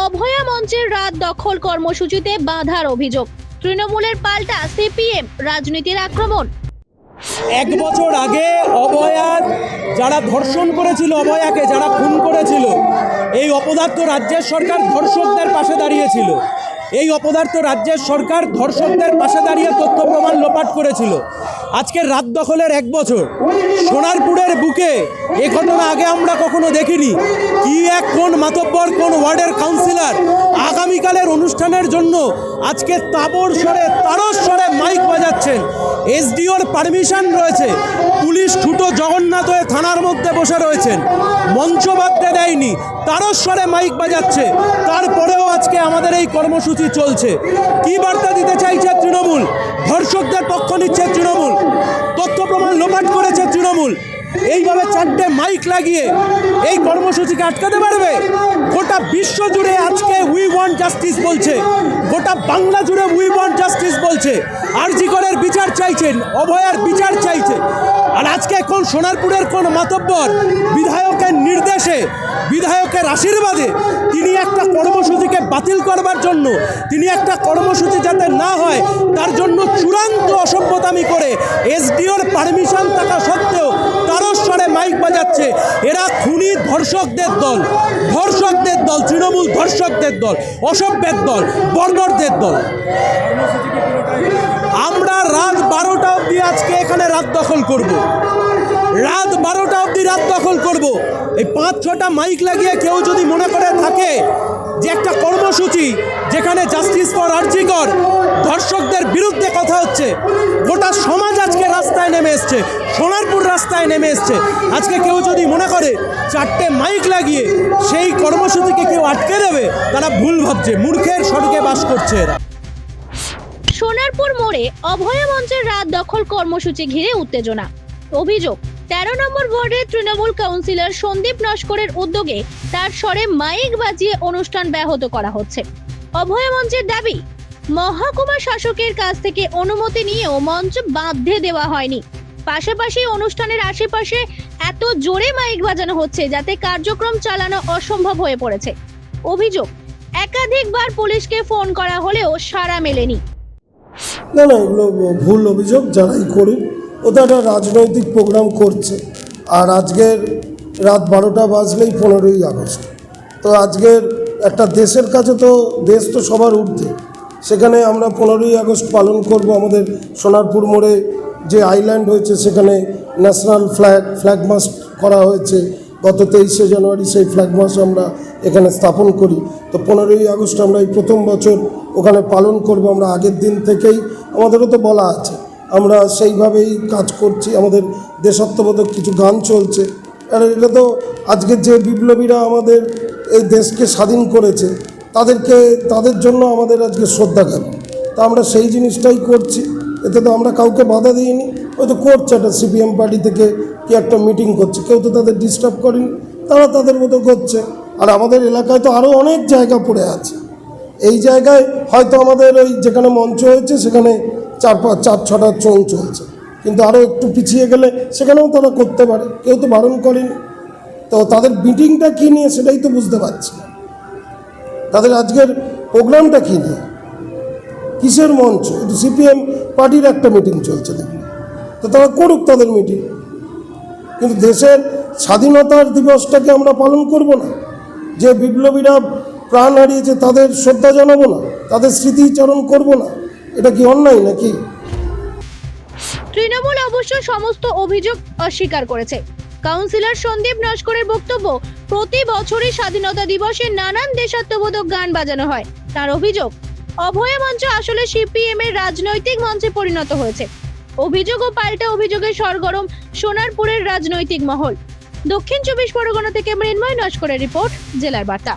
অভয়া মঞ্চের রাত দখল কর্মসূচিতে বাধার অভিযোগ। তৃণমূলের পাল্টা সিপিএম রাজনীতির আক্রমণ। এক বছর আগে অভয়ার যারা ধর্ষণ করেছিল, অভয়াকে যারা খুন করেছিল, এই অপদার্থ রাজ্যের সরকার ধর্ষকদের পাশে দাঁড়িয়েছিল। এই অপদার্থ রাজ্যের সরকার ধর্ষকদের পাশে দাঁড়িয়ে তথ্য প্রমাণ লোপাট করেছিল। আজকের রাত দখলের এক বছর। সোনারপুরের বুকে এ ঘটনা আগে আমরা কখনো দেখিনি। কি এক কোন মাতব্বর, কোন ওয়ার্ডের কাউন্সিলর আগামীকালের অনুষ্ঠানের জন্য আজকে তাবর স্বরে তারস স্বরে মাইক বাজাচ্ছেন। এসডিওর পারমিশন রয়েছে। পুলিশ ঠুটো জগন্নাথ হয়ে থানার মধ্যে বসে রয়েছেন। মঞ্চ বাঁধতে দেয়নি। তারস্বরে মাইক বাজাচ্ছে। তারপরেও আজকে আমাদের এই কর্মসূচি চলছে। কি বার্তা দিতে চাইছে তৃণমূল? ধর্ষকদের পক্ষ নিচ্ছে তৃণমূল। তথ্য প্রমাণ লোপাট করেছে তৃণমূল। এইভাবে চারটে মাইক লাগিয়ে এই কর্মসূচিকে আটকাতে পারবে? গোটা বিশ্ব জুড়ে আজকে উই ওয়ান্ট জাস্টিস বলছে। গোটা বাংলা জুড়ে উই ওয়ান্ট জাস্টিস বলছে। আরজিকরের বিচার চাইছেন, অভয়ার বিচার চাইছে। আর আজকে কোন সোনারপুরের কোন মাতব্বর বিধায়কের নির্দেশে, বিধায়কের আশীর্বাদে তিনি একটা কর্মসূচিকে বাতিল করবার জন্য তিনি একটা কর্মসূচি যাতে না হয়, তার জন্য চূড়ান্ত অসভ্যতামি করে এসডিওর পারমিশন থাকা সত্ত্বেও তারস্বরে মাইক বাজাচ্ছে এরা খুনি ধর্ষকদের দল ধর্ষকদের দল, তৃণমূল ধর্ষকদের দল, অসভ্যের দল বর্বরদের দল আমরা রাত বারোটা অবধি আজকে এখানে রাত দখল করব। রাত বারোটা অবধি রাত দখল করব। এই পাঁচ ছটা মাইক লাগিয়ে কেউ যদি মনে করে থাকে যে একটা কর্মসূচি যেখানে জাস্টিস ফর আর্জিকর ধর্ষকদের বিরুদ্ধে কথা হচ্ছে। গোটা সমাজ আজকে রাস্তায় নেমে এসছে, সোনারপুর রাস্তায় নেমে এসছে। আজকে কেউ যদি মনে করে চারটে মাইক লাগিয়ে সেই কর্মসূচিকে কেউ আটকে দেবে, তারা ভুল ভাবছে, মূর্খের স্বর্গে বাস করছে এরা। সোনারপুর মোড়ে অভয়া মঞ্চের রাত দখল কর্মসূচি ঘিরে উত্তেজনা। অভিযোগ তেরো নম্বর ওয়ার্ডের তৃণমূল কাউন্সিলর সন্দীপ নস্করের উদ্যোগে তার স্বরে মাইক বাজিয়ে অনুষ্ঠান ব্যাহত করা হচ্ছে। অভয় মঞ্চের দাবি, মহকুমা শাসকের কাছ থেকে অনুমতি নিয়েও মঞ্চ বাঁধে দেওয়া হয়নি। পাশাপাশি অনুষ্ঠানের আশেপাশে এত জোরে মাইক বাজানো হচ্ছে যাতে কার্যক্রম চালানো অসম্ভব হয়ে পড়েছে। অভিযোগ, একাধিকবার পুলিশকে ফোন করা হলেও সাড়া মেলেনি। না না, এগুলো ভুল অভিযোগ, যারাই করুক ওটা একটা রাজনৈতিক প্রোগ্রাম করছে। আর আজকের রাত বারোটা বাজলেই পনেরোই আগস্ট। তো আজকের একটা দেশের কাছে তো, দেশ তো সবার ঊর্ধ্বে। সেখানে আমরা পনেরোই আগস্ট পালন করব আমাদের সোনারপুর মোড়ে যে আইল্যান্ড হয়েছে, সেখানে ন্যাশনাল ফ্ল্যাগ ফ্ল্যাগ মাস্ট করা হয়েছে। গত তেইশে জানুয়ারি সেই ফ্ল্যাগ মাস্ট আমরা এখানে স্থাপন করি। তো পনেরোই আগস্ট আমরা এই প্রথম বছর ওখানে পালন করব। আমরা আগের দিন থেকেই, আমাদেরও তো বলা আছে। আমরা সেইভাবেই কাজ করছি, আমাদের দেশাত্মবোধক কিছু গান চলছে। আর এটা তো আজকের যে বিপ্লবীরা আমাদের এই দেশকে স্বাধীন করেছে, তাদেরকে, তাদের জন্য আমাদের আজকে শ্রদ্ধা জ্ঞাপন। তা আমরা সেই জিনিসটাই করছি, এতে তো আমরা কাউকে বাধা দিইনি। হয়তো করছে একটা সিপিএম পার্টি থেকে কি একটা মিটিং করছে, কেউ তো তাদের ডিস্টার্ব করেনি, তারা তাদের মতো করছে। আর আমাদের এলাকায় তো আরও অনেক জায়গা পড়ে আছে। এই জায়গায় হয়তো আমাদের ওই যেখানে মঞ্চ হয়েছে, সেখানে চার পাঁচ চার, ছটা চোং চলছে। কিন্তু আরও একটু পিছিয়ে গেলে সেখানেও তারা করতে পারে। কেউ তো বারণ করেনি। তো তাদের মিটিংটা কী নিয়ে সেটাই তো বুঝতে পারছি না। তাদের আজকের প্রোগ্রামটা কী নিয়ে? কিসের মঞ্চ? সিপিএম পার্টির একটা মিটিং চলছে দেখুন। তো তারা করুক তাদের মিটিং কিন্তু দেশের স্বাধীনতার দিবসটাকে আমরা পালন করব না। যে বিপ্লবীরা প্রাণ হারিয়েছে তাদের শ্রদ্ধা জানাব না। তাদের স্মৃতিচারণ করব না। এটা কি অন্যায় নাকি? তৃণমূল অবশ্য সমস্ত অভিযোগ অস্বীকার করেছে। কাউন্সিলর সন্দীপ নস্করের বক্তব্য, প্রতি বছরই স্বাধীনতা দিবসে নানান দেশাত্মবোধক গান বাজানো হয়। তার অভিযোগ, অভয়া মঞ্চ আসলে সিপিএম এর রাজনৈতিক মঞ্চে পরিণত হয়েছে। অভিযোগ ও পাল্টা অভিযোগে সরগরম সোনারপুরের রাজনৈতিক মহল। দক্ষিণ চব্বিশ পরগনা থেকে মৃন্ময় নস্করের রিপোর্ট, জেলার বার্তা।